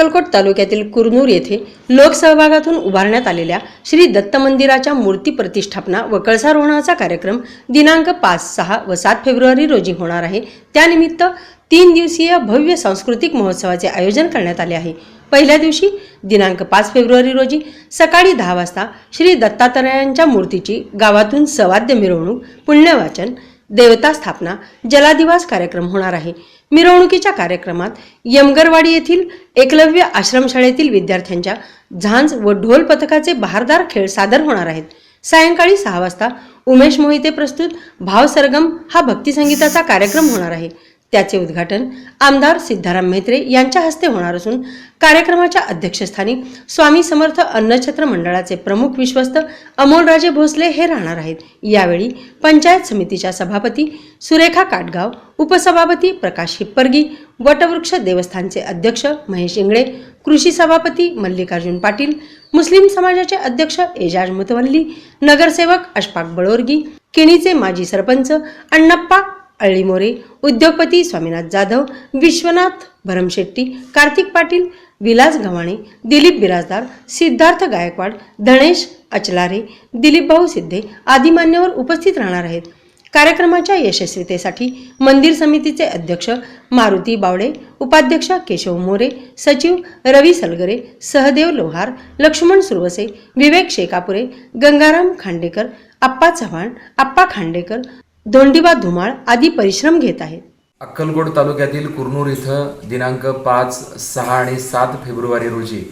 अक्कलकोट तालुक्यातील कुरनूर येथे लोकसहभागातून उभारण्यात आलेल्या श्री दत्त मंदिराच्या मूर्ती प्रतिष्ठापना व कळसारोहणाचा कार्यक्रम दिनांक पाच सहा व सात फेब्रुवारी रोजी होणार आहे. त्यानिमित्त तीन दिवसीय भव्य सांस्कृतिक महोत्सवाचे आयोजन करण्यात आले आहे. पहिल्या दिवशी दिनांक पाच फेब्रुवारी रोजी सकाळी दहा वाजता श्री दत्तात्रयांच्या मूर्तीची गावातून सवाद्य मिरवणूक पुण्यवाचन देवता स्थापना जलादिवास कार्यक्रम होणार आहे. मिरवणुकीच्या कार्यक्रमात यमगरवाडी येथील एकलव्य आश्रमशाळेतील विद्यार्थ्यांच्या झांज व ढोल पथकाचे बहारदार खेळ सादर होणार आहेत. सायंकाळी सहा वाजता उमेश मोहिते प्रस्तुत भावसरगम हा भक्तिसंगीताचा कार्यक्रम होणार आहे. त्याचे उद्घाटन आमदार सिद्धाराम म्हेत्रे यांच्या हस्ते होणार असून कार्यक्रमाच्या अध्यक्षस्थानी स्वामी समर्थ अन्नछत्र मंडळाचे प्रमुख विश्वस्त अमोलराजे भोसले हे राहणार आहेत. यावेळी पंचायत समितीच्या सभापती सुरेखा काटगाव उपसभापती प्रकाश हिप्परगी वटवृक्ष देवस्थानचे अध्यक्ष महेश इंगळे कृषी सभापती मल्लिकार्जुन पाटील मुस्लिम समाजाचे अध्यक्ष एजाज मुतवल्ली नगरसेवक अशफाक बळोरगी किणीचे माजी सरपंच अण्णप्पा अळीमोरे उद्योगपती स्वामीनाथ जाधव विश्वनाथ भरमशेट्टी कार्तिक पाटील विलास गव्हाणे दिलीप बिराजदार सिद्धार्थ गायकवाड धनेश अचलारे दिलीप भाऊ सिद्धे आदी मान्यवर उपस्थित राहणार आहेत. कार्यक्रमाच्या यशस्वीतेसाठी मंदिर समितीचे अध्यक्ष मारुती बावडे उपाध्यक्ष केशव मोरे सचिव रवी सलगरे सहदेव लोहार लक्ष्मण सुरवसे विवेक शेकापुरे गंगाराम खांडेकर आप्पा चव्हाण आप्पा खांडेकर धोंडीबा धुमाळ आदी परिश्रम घेत आहेत. अक्कलकोट तालुक्यातील कुरनूर इथं दिनांक पाच सहा आणि सात फेब्रुवारी रोजी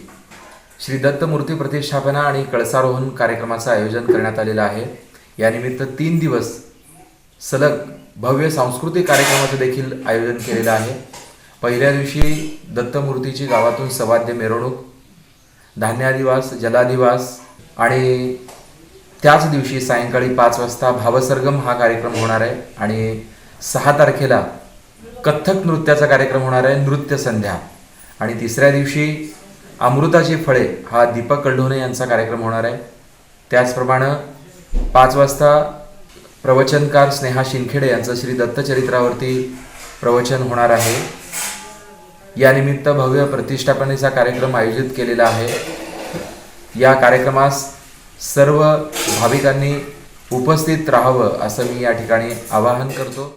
श्री दत्तमूर्ती प्रतिष्ठापना आणि कळसारोहण कार्यक्रमाचं आयोजन करण्यात आलेलं आहे. यानिमित्त तीन दिवस सलग भव्य सांस्कृतिक कार्यक्रमाचं देखील आयोजन केलेलं आहे. पहिल्या दिवशी दत्तमूर्तीची गावातून सवाद्य मिरवणूक धान्यादिवास जलाधिवास आणि त्याच दिवशी सायंकाळी पाच वाजता भावसरगम हा कार्यक्रम होणार आहे आणि सहा तारखेला कथ्थक नृत्याचा कार्यक्रम होणार आहे नृत्य संध्या. आणि तिसऱ्या दिवशी अमृताची फळे हा दीपक कल्ढोणे यांचा कार्यक्रम होणार आहे. त्याचप्रमाणे पाच वाजता प्रवचनकार स्नेहा शिंखेडे यांचं श्री दत्तचरित्रावरती प्रवचन होणार आहे. यानिमित्त भव्य प्रतिष्ठापनेचा कार्यक्रम आयोजित केलेला आहे. या कार्यक्रमास सर्व भाविकांनी उपस्थित राहावं असं मी या ठिकाणी आवाहन करतो.